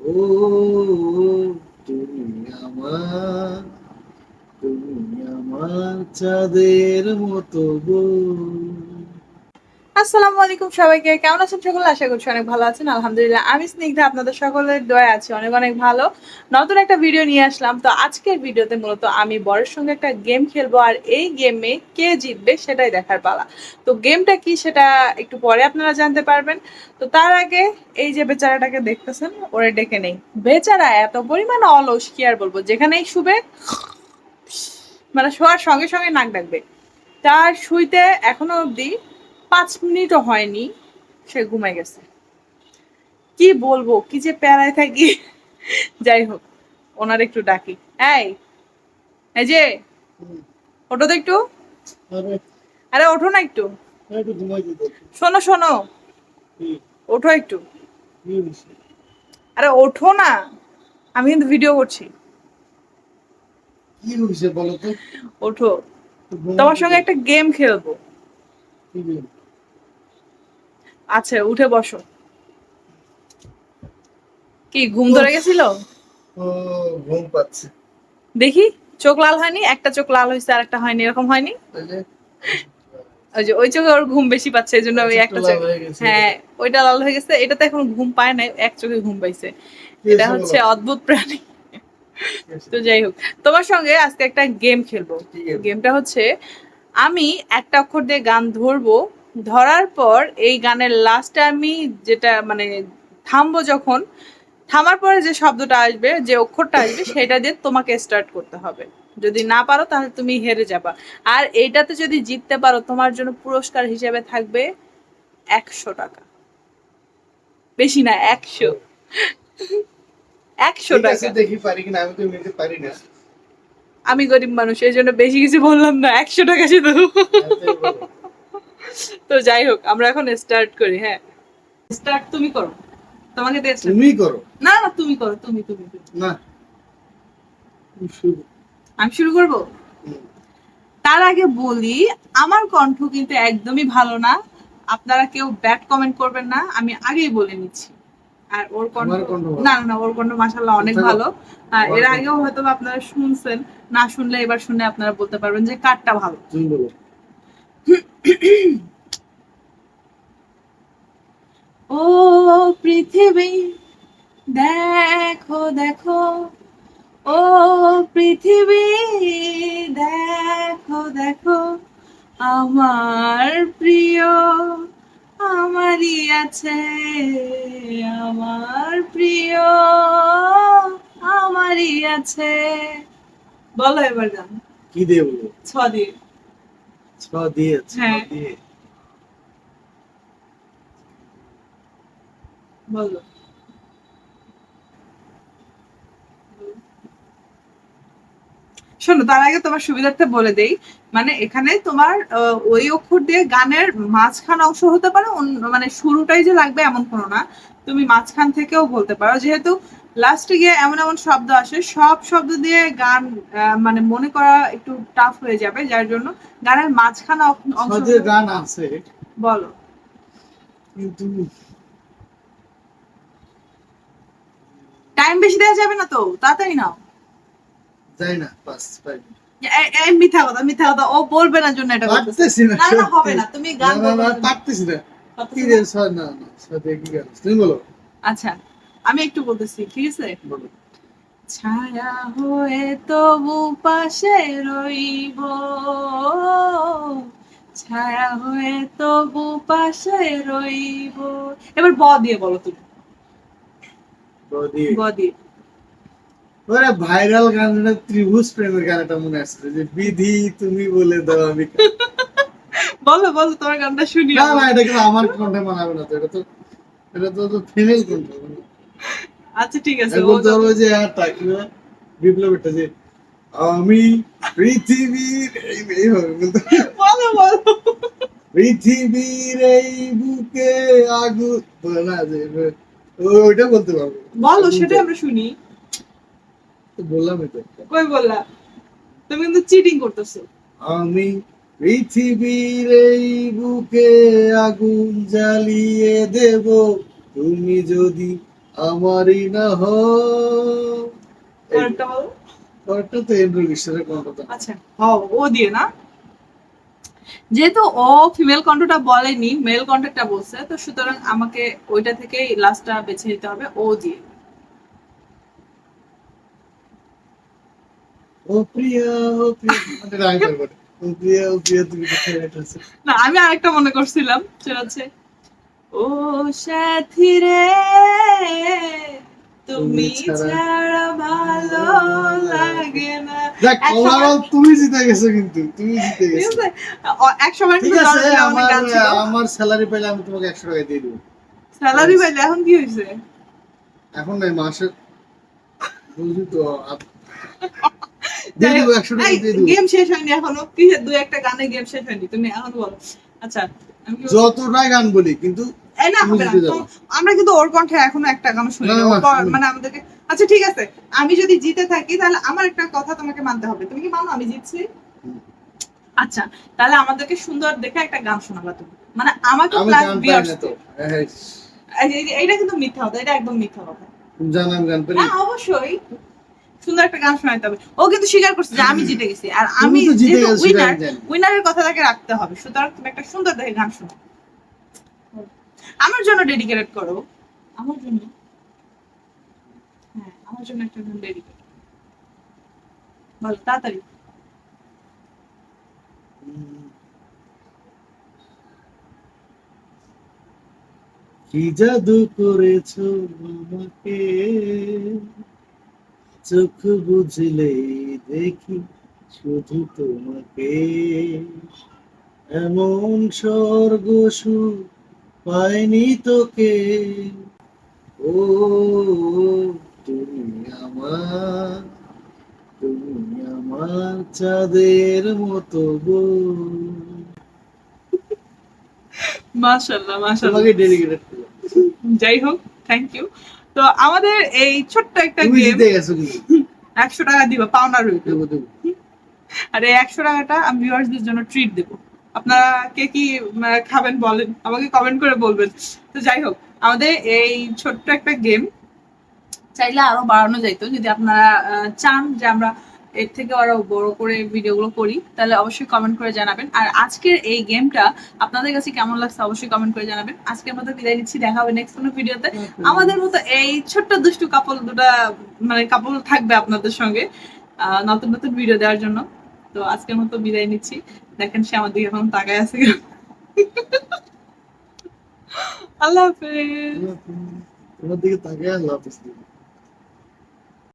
ও তুমি আমার তুমি আমার চাঁদের মতো গো আসসালামু আলাইকুম সবাইকে। কেমন আছেন সকলে? আশা করছি অনেক ভালো আছেন। আলহামদুলিল্লাহ, আমি স্নিগ্ধা, আপনাদের সকলের অনেক অনেক ভালো। নতুন একটা ভিডিও নিয়ে আসলাম। তো আজকের ভিডিওতে মূলত আমি বরের সঙ্গে একটা গেম খেলব, আর এই গেমে কে জিতবে সেটাই দেখার পালা। তো গেমটা কি সেটা একটু পরে আপনারা জানতে পারবেন। তো তার আগে এই যে বেচারাটাকে দেখতেছেন, ওরে ডেকে নেই। বেচারা এত পরিমাণ অলস, কি আর বলব? যেখানেই শুবে মানে শোয়ার সঙ্গে সঙ্গে নাক ডাকবে। তার শুইতে এখনও অবধি পাঁচ মিনিটও হয়নি সে ঘুমায় গেছে। কি বলব কি যে প্যারায় থাকি। যাই হোক ওনার একটু ডাকি। এই এই যে ওঠো তো একটু। আরে ওঠো না একটু। ঘুমাই শোনো শোনো। ওঠো একটু। আরে ওঠো না আমি কিন্তু ভিডিও করছি। কি হয়েছে বলো তো? ওঠো। তোমার সঙ্গে একটা গেম খেলব? আচ্ছা উঠে বসো। কি ঘুম ধরে গেছিল? ঘুম পাচ্ছে। দেখি চোখ লাল হয়নি? একটা চোখ লাল হয়েছে আর একটা হয়নি এরকম হয়নি? ওই যে ওই চোখে ওর ঘুম বেশি পাচ্ছে এই জন্য ওই একটা চোখ হ্যাঁ ওইটা লাল হয়ে গেছে এটাতে এখন ঘুম পায় না এক চোখে ঘুম পাইছে। এটা হচ্ছে অদ্ভুত প্রাণী। তো যাই হোক তোমার সঙ্গে আজকে একটা গেম খেলব। গেমটা হচ্ছে আমি একটা অক্ষর দিয়ে গান ধরবো ধরার পর এই গানের লাস্টে আমি যেটা মানে থামবো যখন থামার পরে যে শব্দটা আসবে যে অক্ষরটা আসবে সেটা দিয়ে তোমাকে স্টার্ট করতে হবে। যদি না পারো তাহলে তুমি হেরে যাবা। আর এইটাতে যদি জিততে পারো তোমার জন্য পুরস্কার হিসেবে থাকবে একশো টাকা। বেশি না একশো। একশো টাকা। দেখি পারি কিনা আমি তো এমনিতে পারি না। আমি গরিব মানুষ এই জন্য বেশি কিছু বললাম না একশো টাকা শুধু। বলো। তো যাই হোক আমরা এখন স্টার্ট করি হ্যাঁ। স্টার্ট তুমি করো। তোমাকে দিয়ে তুমি করো। না না তুমি করো তুমি তুমি। না। আমি শুরু করব? তার আগে বলি আমার কণ্ঠ কিন্তু একদমই ভালো না। আপনারা কেউ ব্যাড কমেন্ট করবেন না আমি আগেই বলে নিচ্ছি। আর ওর কণ্ঠ। না না, না ওর কণ্ঠ মাশাআল্লাহ অনেক ভালো। আর এর আগেও হয়তো আপনারা শুনছেন না শুনলে এবার শুনে আপনারা বলতে পারবেন যে কারটা ভালো। ও পৃথিবী দেখো দেখো। ও পৃথিবী দেখো দেখো। আমার প্রিয় আমারই আছে। আমার প্রিয় আমারই আছে। বলো এবার গান। কি দিয়ে বলো ছ দিয়ে। ছ দিয়ে ছ হ্যাঁ। দিয়ে। বলো। শোনো তার আগে তোমার সুবিধার্থে বলে দেই মানে এখানে তোমার ওই অক্ষর দিয়ে গানের মাঝখান অংশ হতে পারে মানে শুরুটাই যে লাগবে এমন কোনো না। তুমি মাঝখান থেকেও বলতে পারো যেহেতু লাস্টে গিয়ে এমন এমন শব্দ আসে সব শব্দ দিয়ে গান মানে মনে করা একটু টাফ হয়ে যাবে যার জন্য গানের মাঝখান অংশ গান আছে। বলো। কিন্তু টাইম বেশি দেওয়া যাবে না তো? তাড়াতাড়ি নাও। যাই না মিথ্যা কথা মিথ্যা কথা ও বলবে না জন্য এটা পারতেছি না। না না হবে না তুমি গান না, না, বলবে না, না। পারতেছি না? কি রে না না ছ দিয়ে কি গান। আছে? তুমি বলো। আচ্ছা। আমি একটু বলতেছি ঠিক আছে? ছায়া হয়ে তবু পাশে রইব। ছায়া হয়ে তবু পাশে রইব। এবার ব দিয়ে বলো তুমি। ব দিয়ে? ওরে ভাইরাল গানটা ত্রিভুজ প্রেমের গানটা মনে আসছে যে বিধি তুমি বলে দাও আমি বলো বলো তোমার গানটা শুনি। না না এটা কিন্তু আমার কণ্ঠে মানাবে না তো এটা তো এটা তো ফিমেল কণ্ঠ আচ্ছা ঠিক আছে পারব যে আর কি বলে? বিপ্লবেরটা যে আমি পৃথিবীর এই বলো বলো। পৃথিবীর এই বুকে বলে না যে ওইটা বলতে পারব। বলো সেটা আমরা শুনি। বললাম তো কই বললা? তুমি কিন্তু চিটিং করতেছো। আমি পৃথিবীর এই বুকে আগুন জ্বালিয়ে দেব। তুমি যদি আমারই না হয় পরেরটা তো এন্ড্রু বিশ্বের কণ্ঠটা। আচ্ছা ও ও দিয়ে না? যেহেতু ও ফিমেল কণ্ঠটা বলেনি মেল কণ্ঠটা বলছে তো সুতরাং আমাকে ওইটা থেকেই লাস্টটা বেছে নিতে হবে ও দিয়ে। ও প্রিয়া ও প্রিয়া। মানে না আমি আরেকটা মনে করছিলাম সেটা হচ্ছে ও সাথী রে তুমি ছাড়া ভালো লাগে না। দেখ তুমি জিতে গেছো কিন্তু তুমি জিতে গেছো। এক সময় ঠিক আছে আমার আমার স্যালারি পেলে আমি তোমাকে একশো টাকা দিয়ে দেবো। স্যালারি পাইলে এখন কি হয়েছে? এখন নাই মাসে তো দিয়ে দেবো একশো টাকা দিয়ে দেবো। গেম শেষ হয়নি এখনও। কিসের দুই একটা গানে গেম শেষ হয়নি। তুমি এখন বলো। আচ্ছা গান বলি কিন্তু আমরা কিন্তু ওর কণ্ঠে এখনও একটা গান শুনি। মানে আমাদেরকে আচ্ছা ঠিক আছে আমি যদি জিতে থাকি তাহলে আমার একটা কথা তোমাকে মানতে হবে। তুমি কি মানো আমি জিতছি? আচ্ছা তাহলে আমাদেরকে সুন্দর দেখে একটা গান শোনাবা তুমি। মানে আমাকে আমি প্লাস ভিউয়ার্স এইটা কিন্তু মিথ্যা কথা এটা একদম মিথ্যা কথা। তুমি জানো আমি গান পারি? হ্যাঁ অবশ্যই। সুন্দর একটা গান শোনাতে হবে। ও কিন্তু স্বীকার করছে যে আমি জিতে গেছি। আর আমি উইনার। উইনারের কথাটাকে রাখতে হবে। সুতরাং তুমি একটা সুন্দর দেখে গান শোনো। আমার জন্য ডেডিকেটেড করো। আমার জন্য? হ্যাঁ আমার জন্য একটা গান ডেডিকেট বলো তাড়াতাড়ি। কি জাদু করেছ আমাকে? চোখ বুঝলে দেখি শুধু তোমাকে। এমন স্বর্গ পাইনি তোকে। ও তুমি আমার তুমি আমার চাঁদের মতো গো তোমাকে ডেডিকেটেড যাই হোক থ্যাংক ইউ তো আমাদের এই ছোট্ট একটা গেম একশো টাকা দিবা পাওনা রইল। দেবো দেবো। আর এই একশো টাকাটা আমি ভিউয়ার্সদের জন্য ট্রিট দেবো। আপনারা কে কি খাবেন বলেন আমাকে কমেন্ট করে বলবেন। তো যাই হোক আমাদের এই ছোট্ট একটা গেম চাইলে আরও বাড়ানো যাইতো। যদি আপনারা চান যে আমরা এর থেকে আরও বড় করে ভিডিওগুলো করি তাহলে অবশ্যই কমেন্ট করে জানাবেন। আর আজকের এই গেমটা আপনাদের কাছে কেমন লাগছে অবশ্যই কমেন্ট করে জানাবেন। আজকের মতো বিদায় নিচ্ছি দেখা হবে নেক্সট কোনো ভিডিওতে আমাদের মতো এই ছোট্ট দুষ্টু কাপল দুটা মানে কাপল থাকবে আপনাদের সঙ্গে আহ, নতুন নতুন ভিডিও দেওয়ার জন্য। তো আজকের মতো বিদায় নিচ্ছি। দেখেন সে আমার দিকে এখন তাকায় আছে। আল্লাহ হাফেজ। তোমার দিকে তাকিয়ে আল্লাহ হাফেজ।